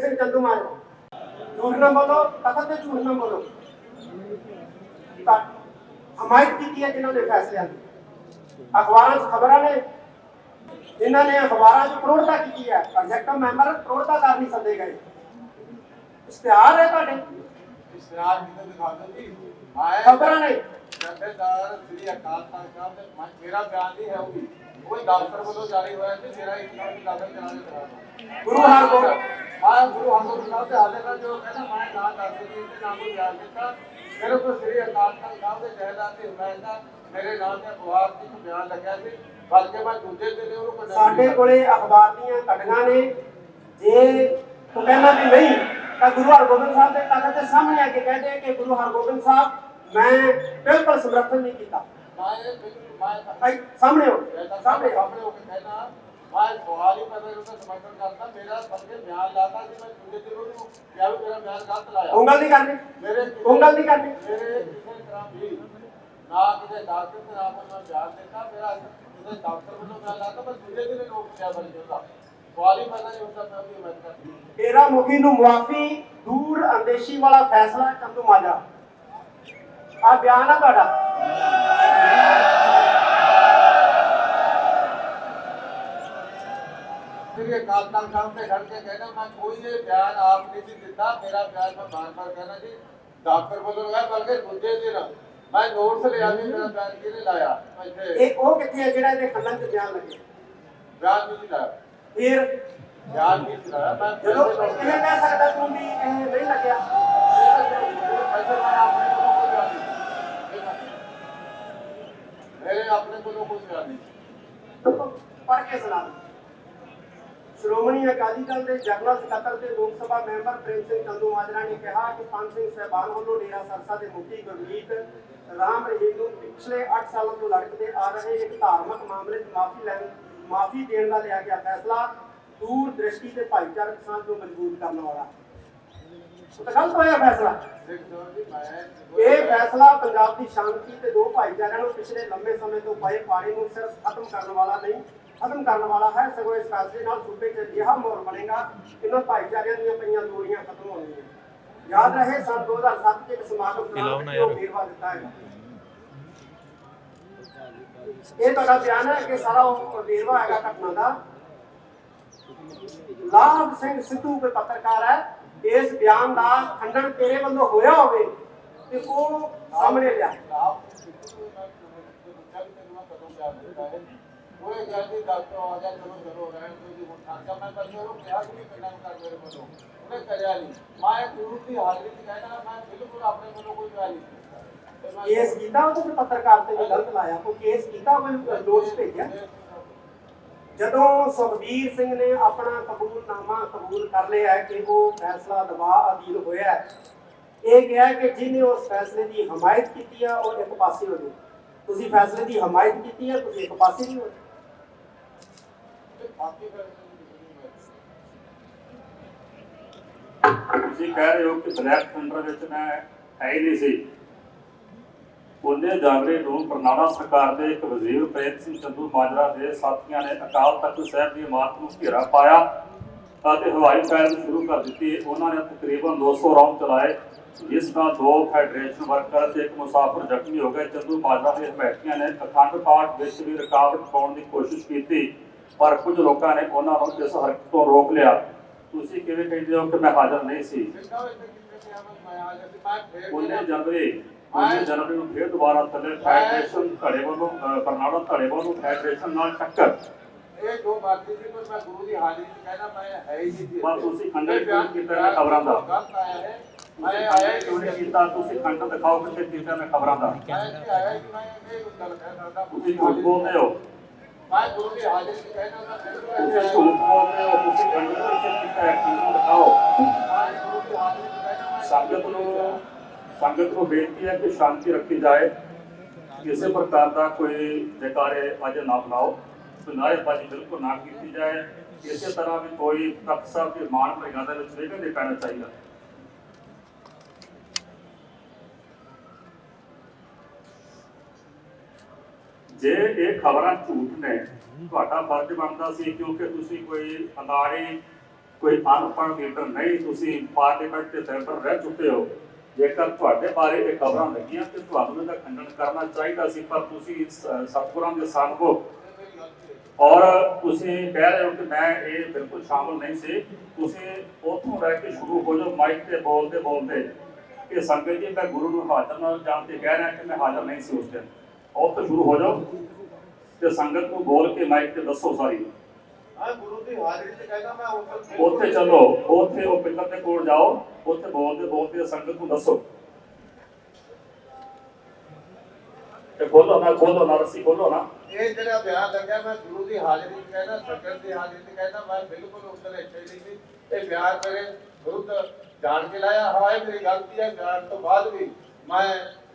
ਸਿੰਘ ਚੰਦੂ ਮਾਜਰਾ ਝੂਠ ਨਾ ਬੋਲੋ ਤਖਤ ਤੇ ਝੂਠ ਨਾ ਬੋਲੋ ਤਾਂ ਹਮਾਇਤ ਕੀਤੀ ਹੈ ਜਿਨ੍ਹਾਂ ਦੇ ਫੈਸਲਿਆਂ ਦੀ ਅਖਬਾਰਾਂ 'ਚ ਖਬਰਾਂ ਨੇ ਇਹਨਾਂ ਨੇ ਅਖਬਾਰਾਂ 'ਚ ਪ੍ਰੋੜਤਾ ਕੀਤੀ ਹੈ ਪ੍ਰੋਜੈਕਟ ਮੈਂਬਰ ਪ੍ਰੋੜਤਾ ਕਰ ਨਹੀਂ ਸਕਦੇ ਗਏ ਇਸ਼ਤਿਹਾਰ ਹੈ ਤੁਹਾਡੇ ਇਸ਼ਤਿਹਾਰ ਕਿਤੇ ਦਿਖਾ ਦਿਓ ਜੀ ਆਏ ਖਬਰਾਂ ਨੇ ਜਥੇਦਾਰ ਸ੍ਰੀ ਅਕਾਲ ਤਖਤ ਸਾਹਿਬ ਦੇ ਮੇਰਾ ਬਿਆਨ ਨਹੀਂ ਹੈ ਉਹ ਵੀ ਉਹ ਦਫ਼ਤਰ ਵੱਲੋਂ ਜਾਰੀ ਹੋਇਆ ਤੇ ਮੇਰਾ ਇੱਕ ਨਾਮ ਦਾਖਲ ਕਰਾ ਕੇ ਕਰਾ ਗੁਰੂ ਹਰਗੋਬਿੰਦ ਹਾਂ ਗੁਰੂ ਹਰਗੋਬਿੰਦ ਸਾਹਿਬ ਦੇ ਹਾਲੇ ਦਾ ਜੋ ਕਹਿੰਦਾ ਮੈਂ ਨਾ ਦੱਸ ਦਿੱਤੀ ਤੇ ਨਾ ਕੋਈ ਬਿਆਨ ਦਿੱਤਾ ਮੇਰੇ ਕੋਲ ਸ੍ਰੀ ਅਕਾਲ ਤਖਤ ਸਾਹਿਬ ਦੇ ਜਥੇਦਾਰ ਦੀ ਹਮਾਇਤ ਦਾ ਮੇਰੇ ਨਾਮ ਤੇ ਅਖਬਾਰ ਦੀ ਬਿਆਨ ਲੱਗਿਆ ਸੀ ਬਲਕਿ ਮੈਂ ਦੂਜੇ ਦਿਨ ਉਹਨੂੰ ਸਾਡੇ। ਕੋਲੇ ਅਖਬਾਰ ਦੀਆਂ ਕਟੀਆਂ ਨੇ ਜੇ ਤੂੰ ਕਹਿੰਦਾ ਵੀ ਨਹੀਂ ਤਾਂ ਗੁਰੂ ਹਰਗੋਬਿੰਦ ਸਾਹਿਬ ਦੇ ਤਖਤ ਦੇ ਸਾਹਮਣੇ ਆ ਕੇ ਕਹਦੇ ਕਿ ਗੁਰੂ ਹਰਗੋਬਿੰਦ ਸਾਹਿਬ ਮੈਂ ਬਿਲਕੁਲ ਸਮਰਥਨ ਨਹੀਂ ਕੀਤਾ ਮੈਂ ਬਿਲਕੁਲ ਮੈਂ ਸਾਹਮਣੇ ਹੋ ਸਾਹਮਣੇ। ਸਾਹਮਣੇ ਹੋ ਕੇ ਕਹਿਣਾ ਮੈਂ ਸਵਾਲ ਹੀ ਪਤਾ ਉਹਦਾ ਸਮਰਥਨ ਕਰਦਾ ਮੇਰਾ ਬੰਦੇ ਬਿਆਨ ਲਾਤਾ ਸੀ ਮੈਂ ਦੂਜੇ ਦਿਨ ਉਹਨੂੰ ਕਿਹਾ ਵੀ ਮੇਰਾ ਬਿਆਨ ਗਲਤ ਲਾਇਆ। ਉਂਗਲ ਨਹੀਂ ਕਰਨੀ। ਮੇਰੇ ਕਿਸੇ- ਉਂਗਲ ਨਹੀਂ ਕਰਨੀ। ਮੇਰੇ ਕਿਸੇ ਤਰ੍ਹਾਂ ਵੀ ਨਾ ਕਿਸੇ ਡਾਕਟਰ ਤੇ ਨਾ ਕੋਈ ਮੈਂ ਬਿਆਨ ਦਿੱਤਾ ਮੇਰਾ ਕਿਸੇ ਡਾਕਟਰ ਵੱਲੋਂ ਬਿਆਨ ਲਾਤਾ ਪਰ ਦੂਜੇ ਦਿਨ ਹੀ ਲੋਕ ਕਿਹਾ ਬਣ ਜਾਂਦਾ। ਸਵਾਲ ਹੀ ਪਤਾ ਨਹੀਂ ਹੁੰਦਾ ਮੈਂ ਵੀ ਮੈਂ ਕਰਦੀ ਤੇਰਾ ਮੁਖੀ ਨੂੰ ਮੁਆਫੀ ਦੂਰ ਅੰਦੇਸ਼ੀ ਵਾਲਾ ਫੈਸਲਾ ਮਾਜਰਾ। ਆ ਬਿਆਨ ਆ ਤੁਹਾਡਾ। ਫਿਰ ਇਹ ਕਾਲ ਤੱਕ ਕੰਮ ਤੇ ਖੜ ਕੇ ਕਹਿਣਾ ਮੈਂ ਕੋਈ ਇਹ ਬਿਆਨ ਆਪ ਨਹੀਂ ਸੀ ਦਿੱਤਾ ਮੇਰਾ ਬਿਆਨ ਮੈਂ ਬਾਰ ਬਾਰ ਕਹਿਣਾ ਜੀ ਡਾਕਟਰ ਵੱਲੋਂ ਲਗਾਇਆ ਬਲਕਿ ਦੂਜੇ ਦਿਨ ਮੈਂ ਨੋਟਸ ਲਿਆ ਵੀ ਮੇਰਾ ਬਿਆਨ ਕਿਹਨੇ ਲਾਇਆ? ਇੱਥੇ ਇਹ ਉਹ ਕਿੱਥੇ ਹੈ ਜਿਹੜਾ ਇਹਦੇ ਖੰਡਨ ਚ ਬਿਆਨ ਲੱਗੇ? ਬਿਆਨ ਨਹੀਂ ਲਾਇਆ। ਫਿਰ ਬਿਆਨ ਨਹੀਂ ਸੀ ਲਾਇਆ ਮੈਂ ਜਦੋਂ ਕਿਵੇਂ ਕਹਿ ਸਕਦਾ ਤੂੰ ਵੀ ਇਹ ਨਹੀਂ ਲੱਗਿਆ? ਮੇਰੇ ਆਪਣੇ ਕੋਲੋਂ ਕੋਈ ਬਿਆਨ ਨਹੀਂ। ਪੜ੍ਹ ਕੇ ਸੁਣਾ ਦਿਓ। ਸ਼੍ਰੋਮਣੀ ਅਕਾਲੀ ਦਲ ਦੇ ਜਨਰਲ ਸਕੱਤਰ ਤੇ ਲੋਕ ਸਭਾ ਮੈਂਬਰ ਪ੍ਰੇਮ ਸਿੰਘ ਚੰਦੂ ਮਾਜਰਾ ਨੇ ਕਿਹਾ ਕਿ ਪੰਜ ਸਿੰਘ ਸਹਿਬਾਨ ਵੱਲੋਂ ਡੇਰਾ ਸਰਸਾ ਦੇ ਮੁਖੀ ਗੁਰਮੀਤ ਰਾਮ ਰਹੀਮ ਨੂੰ ਪਿਛਲੇ 8 ਸਾਲਾਂ ਤੋਂ ਲੜਕਦੇ ਆ ਰਹੇ ਇੱਕ ਧਾਰਮਿਕ ਮਾਮਲੇ 'ਚ ਮਾਫੀ ਲੈਣ, ਮਾਫੀ ਦੇਣ ਦਾ ਲਿਆ ਗਿਆ ਫੈਸਲਾ, ਦੂਰ ਦ੍ਰਿਸ਼ਟੀ ਤੇ ਭਾਈਚਾਰਕ ਸਾਂਝ ਨੂੰ ਮਜ਼ਬੂਤ ਕਰਨ ਵਾਲਾ। ਗਲਤ ਹੋਇਆ ਫੈਸਲਾ। ਇਹ ਫੈਸਲਾ ਪੰਜਾਬ ਦੀ ਸ਼ਾਂਤੀ ਤੇ ਦੋ ਭਾਈਚਾਰਿਆਂ ਨੂੰ ਪਿਛਲੇ ਲੰਬੇ ਸਮੇਂ ਤੋਂ ਪਏ ਪਾਣੀ ਨੂੰ ਸਿਰਫ ਖਤਮ ਕਰਨ ਵਾਲਾ ਨਹੀਂ ਖਤਮ ਕਰਨ ਵਾਲਾ ਹੈ ਸਗੋਂ ਇਸ ਫੈਸਲੇ ਨਾਲ ਸੂਬੇ 'ਚ ਅਜਿਹਾ ਮਾਹੌਲ ਬਣੇਗਾ ਇਹਨਾਂ ਭਾਈਚਾਰਿਆਂ ਦੀਆਂ ਪਈਆਂ ਦੂਰੀਆਂ ਖਤਮ ਹੋਣਗੀਆਂ। ਯਾਦ ਰਹੇ ਸਾਲ 2007 ਚ ਇੱਕ ਸਮਾਗਮ ਦੌਰਾਨ ਇਹ ਵੇਰਵਾ ਦਿੱਤਾ ਹੈ? ਇਹ ਤੁਹਾਡਾ ਬਿਆਨ ਹੈ ਕਿ ਸਾਰਾ ਉਹ ਵੇਰਵਾ ਹੈਗਾ ਘਟਨਾ ਦਾ। ਲਾਭ ਸਿੰਘ ਸਿੱਧੂ ਕੋਈ ਪੱਤਰਕਾਰ ਹੈ ਇਸ ਬਿਆਨ ਦਾ ਖੰਡਨ ਤੇਰੇ ਵੱਲੋਂ ਹੋਇਆ ਹੋਵੇ ਤੇ ਉਹ ਸਾਹਮਣੇ ਲਿਆ। ਨੂੰ ਕਦੋਂ ਬਿਆਨ ਦਿੱਤਾ ਹੈ? ਉਹ ਇਹ ਕਹਿੰਦੀ ਡਾਕਟਰ ਆ ਜਾ ਚਲੋ ਚਲੋ ਰਹਿਣ ਦਿਓ ਜੀ ਹੁਣ ਠਾਕਾ ਮੈਂ ਪਰ ਉਹਨੂੰ ਕਿਹਾ ਕਿ ਕੰਡਾ ਕਰ ਮੇਰੇ ਵੱਲੋਂ ਉਹਨੇ ਕਰਿਆ ਨਹੀਂ ਮੈਂ ਗੁਰੂ ਦੀ ਹਾਜ਼ਰੀ 'ਚ ਕਹਿਣਾ ਮੈਂ ਬਿਲਕੁਲ ਆਪਣੇ ਵੱਲੋਂ ਕੋਈ ਬਿਆਨ ਨਹੀਂ ਤੇ ਕੇਸ ਕੀਤਾ ਉਹਦੇ ਤੇ ਪੱਤਰਕਾਰ ਤੇ ਗਲਤ ਲਾਇਆ ਕੋਈ ਕੇਸ ਕੀਤਾ ਕੋਈ ਨੋਟਿਸ ਭੇਜਿਆ? ਜਦੋਂ ਸੁਖਬੀਰ ਸਿੰਘ ਨੇ ਆਪਣਾ ਕਬੂਲਨਾਮਾ ਕਬੂਲ ਕਰ ਲਿਆ ਕਿ ਉਹ ਫੈਸਲਾ ਦਬਾਅ ਅਧੀਨ ਹੋਇਆ ਇਹ ਕਿਹਾ ਕਿ ਜਿਹਨੇ ਉਸ ਫੈਸਲੇ ਦੀ ਹਮਾਇਤ ਕੀਤੀ ਆ ਉਹ ਇੱਕ ਪਾਸੇ ਹੋ ਜਾਓ ਤੁਸੀਂ ਫੈਸਲੇ ਦੀ ਹਮਾਇਤ ਕੀਤੀ ਹੈ ਤੁਸੀਂ ਇੱਕ ਪਾਸੇ ਨਹੀਂ ਹੋ ਤੇ ਤੁਸੀਂ ਕਹਿ ਰਹੇ ਹੋ ਕਿ ਬਲੈਕ ਥੰਡਰ ਵਿੱਚ ਮੈਂ ਹੈ ਹੀ ਨਹੀਂ ਸੀ। ਉਹਨੇ ਜਾਗਰੇ ਨੂੰ ਬਰਨਾਲਾ ਸਰਕਾਰ ਦੇ ਇੱਕ ਵਜ਼ੀਰ ਪ੍ਰੇਮ ਸਿੰਘ ਚੰਦੂ ਮਾਜਰਾ ਦੇ ਸਾਥੀਆਂ ਨੇ ਅਕਾਲ ਤਖਤ ਸਾਹਿਬ ਦੀ ਇਮਾਰਤ ਨੂੰ ਘੇਰਾ ਪਾਇਆ ਅਤੇ ਹਵਾਈ ਫਾਇਰ ਸ਼ੁਰੂ ਕਰ ਦਿੱਤੀ। ਉਹਨਾਂ ਨੇ ਤਕਰੀਬਨ 200 ਰਾਉਂਡ ਚਲਾਏ, ਜਿਸ ਨਾਲ ਦੋ ਫੈਡਰੇਸ਼ਨ ਵਰਕਰ ਤੇ ਇੱਕ ਮੁਸਾਫਰ ਜ਼ਖਮੀ ਹੋ ਗਏ। ਚੰਦੂ ਮਾਜਰਾ ਦੇ ਹਮਾਇਤੀਆਂ ਨੇ ਅਖੰਡ ਪਾਠ ਵਿੱਚ ਵੀ ਰੁਕਾਵਟ ਪਾਉਣ ਦੀ ਕੋਸ਼ਿਸ਼ ਕੀਤੀ। ਪਰ ਕੁਝ ਲੋਕਾਂ ਨੇ ਉਹਨਾਂ ਨੂੰ ਇਸ ਹਰਕਤ ਤੋਂ ਰੋਕ ਲਿਆ। ਤੁਸੀਂ ਕਿਵੇਂ ਕਹਿੰਦੇ ਹੋ ਕਿ ਮੈਂ ਹਾਜ਼ਰ ਨਹੀਂ ਸੀ? ਉਹਨੇ ਜਨਵਰੀ ਉਹਨੇ ਜਨਵਰੀ ਨੂੰ ਫਿਰ ਦੁਬਾਰਾ ਥੱਲੇ ਫੈਡਰੇਸ਼ਨ ਧੜੇ ਵੱਲੋਂ ਬਰਨਾਲਾ ਧੜੇ ਵੱਲੋਂ ਫੈਡਰੇਸ਼ਨ ਨਾਲ ਟੱਕਰ। ਇਹ ਜੋ ਬਾਤੀ ਸੀ ਪਰ ਮੈਂ ਗੁਰੂ ਦੀ ਹਾਜ਼ਰੀ 'ਚ ਕਹਿਣਾ ਮੈਂ ਹੈ ਹੀ ਨਹੀਂ ਸੀ। ਪਰ ਤੁਸੀਂ ਖੰਡਨ ਇਹ ਬਿਆਨ ਕਿਉਂ ਕੀਤਾ ਹੈ ਖਬਰਾਂ ਦਾ? ਗਲਤ ਆਇਆ ਹੈ। ਮੈਂ ਮੈਂ ਆਇਆ ਹੀ ਕਿਉਂ ਨਹੀਂ ਨਹੀਂ ਕੀਤਾ? ਤੁਸੀਂ ਖੰਡ ਦਿਖਾਓ ਕਿੱਥੇ ਕੀਤਾ ਮੈਂ ਖਬਰਾਂ ਦਾ। ਮੈਂ ਇੱਥੇ ਆਇਆ ਕਿ ਮੈਂ ਇਹ ਗੱਲ ਕਹਿ ਸਕਦਾ। ਤੁਸੀਂ ਝੂਠ ਬੋਲਦੇ ਹੋ। ਮੈਂ ਹਾਜ਼ਰੀ ਕਹਿਣਾ ਮੈਂ ਤੁਸੀਂ ਹੋ ਤੁਸੀਂ ਕੀਤਾ ਹੈ ਦਿਖਾਓ ਸੰਗਤ ਨੂੰ ਸੰਗਤ ਨੂੰ ਬੇਨਤੀ ਹੈ ਕਿ ਸ਼ਾਂਤੀ ਰੱਖੀ ਜਾਏ ਕਿਸੇ ਪ੍ਰਕਾਰ ਦਾ ਕੋਈ ਜੈਕਾਰੇ ਅੱਜ ਨਾ ਬੁਲਾਓ ਸੁਨਾਰੇਬਾਜ਼ੀ ਬਿਲਕੁਲ ਨਾ ਕੀਤੀ ਜਾਏ ਇਸੇ ਤਰ੍ਹਾਂ ਵੀ ਕੋਈ ਤਖਤ ਸਾਹਿਬ ਦੀ ਮਾਨ ਮਰਿਆਦਾ ਵਿੱਚ ਵਿਘਨ ਨਹੀਂ ਪੈਣਾ ਚਾਹੀਦਾ ਜੇ ਇਹ ਖਬਰਾਂ ਝੂਠ ਨੇ, ਤੁਹਾਡਾ ਫਰਜ਼ ਬਣਦਾ ਸੀ ਕਿਉਂਕਿ ਤੁਸੀਂ ਕੋਈ ਅਨਾੜੀ, ਕੋਈ ਅਨਪੜ੍ਹ ਲੀਡਰ ਨਹੀਂ, ਤੁਸੀਂ ਪਾਰਲੀਮੈਂਟ ਦੇ ਸੈਂਟਰ ਰਹਿ ਚੁੱਕੇ ਹੋ। ਜੇਕਰ ਤੁਹਾਡੇ ਬਾਰੇ ਇਹ ਖਬਰਾਂ ਲੱਗੀਆਂ ਤੇ ਤੁਹਾਨੂੰ ਇਹਦਾ ਖੰਡਨ ਕਰਨਾ ਚਾਹੀਦਾ ਸੀ, ਪਰ ਤੁਸੀਂ ਸਤਿਗੁਰਾਂ ਦੇ ਸੰਗ ਹੋ। ਔਰ ਤੁਸੀਂ ਕਹਿ ਰਹੇ ਹੋ ਕਿ ਮੈਂ ਇਹ ਬਿਲਕੁਲ ਸ਼ਾਮਲ ਨਹੀਂ ਸੀ। ਤੁਸੀਂ ਉੱਥੋਂ ਰਹਿ ਕੇ ਸ਼ੁਰੂ ਹੋ ਜਾਓ, ਮਾਈਕ ਤੇ ਬੋਲਦੇ ਬੋਲਦੇ ਕਿ ਸੰਗਤ ਜੀ, ਮੈਂ ਗੁਰੂ ਨੂੰ ਹਾਜ਼ਰ ਨਾਲ ਜਾਣ ਤੇ ਕਹਿ ਰਿਹਾ ਕਿ ਮੈਂ ਹਾਜ਼ਰ ਨਹੀਂ ਸੀ ਉਸ ਦਿਨ। ਉੱਥੋਂ ਸ਼ੁਰੂ ਹੋ ਜਾਓ ਤੇ ਸੰਗਤ ਨੂੰ ਬੋਲ ਕੇ ਮਾਈਕ ਤੇ ਦੱਸੋ ਸਾਰੀ। ਹਾਂ ਗੁਰੂ ਦੀ ਹਾਜ਼ਰੀ ਤੇ ਕਹਿੰਦਾ ਮੈਂ ਉੱਥੇ ਉੱਥੇ ਚੱਲੋ ਉੱਥੇ ਉਹ ਪਿੱਲਰ ਦੇ ਕੋਲ ਜਾਓ ਉੱਥੇ ਬੋਲਦੇ ਬੋਲਦੇ ਸੰਗਤ ਨੂੰ ਦੱਸੋ। ਤੇ ਖੋਲੋ ਨਾ ਖੋਲੋ ਨਾ ਰੱਸੀ ਖੋਲੋ ਨਾ। ਇਹ ਜਿਹੜਾ ਬਿਆਨ ਲੱਗਿਆ ਮੈਂ ਗੁਰੂ ਦੀ ਹਾਜ਼ਰੀ ਤੇ ਕਹਿੰਦਾ ਸੰਗਤ ਦੀ ਹਾਜ਼ਰੀ ਤੇ ਕਹਿੰਦਾ ਮੈਂ ਬਿਲਕੁਲ ਉੱਧਰ ਇੱਥੇ ਨਹੀਂ ਸੀ। ਇਹ ਬਿਆਨ ਮੇਰੇ ਵਿਰੁੱਧ ਜਾਣ ਕੇ ਲਾਇਆ ਹਾਂ ਇਹ ਮੇਰੀ ਗਲਤੀ ਹੈ ਬਿਆਨ ਤੋਂ ਬਾਅਦ ਵੀ ਮੈਂ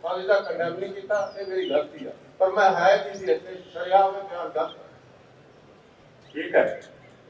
ਕਾਲਜ ਦਾ ਕੰਡੈਮ ਨਹੀਂ ਕੀਤਾ, ਇਹ ਮੇਰੀ ਗਲਤੀ ਆ। ਪਰ ਮੈਂ ਹੈ ਨਹੀਂ ਸੀ ਇੱਥੇ ਸ਼ਰਿਆਮ ਵਿੱਚ ਬਿਆਨ ਗਲਤ ਠੀਕ ਹੈ।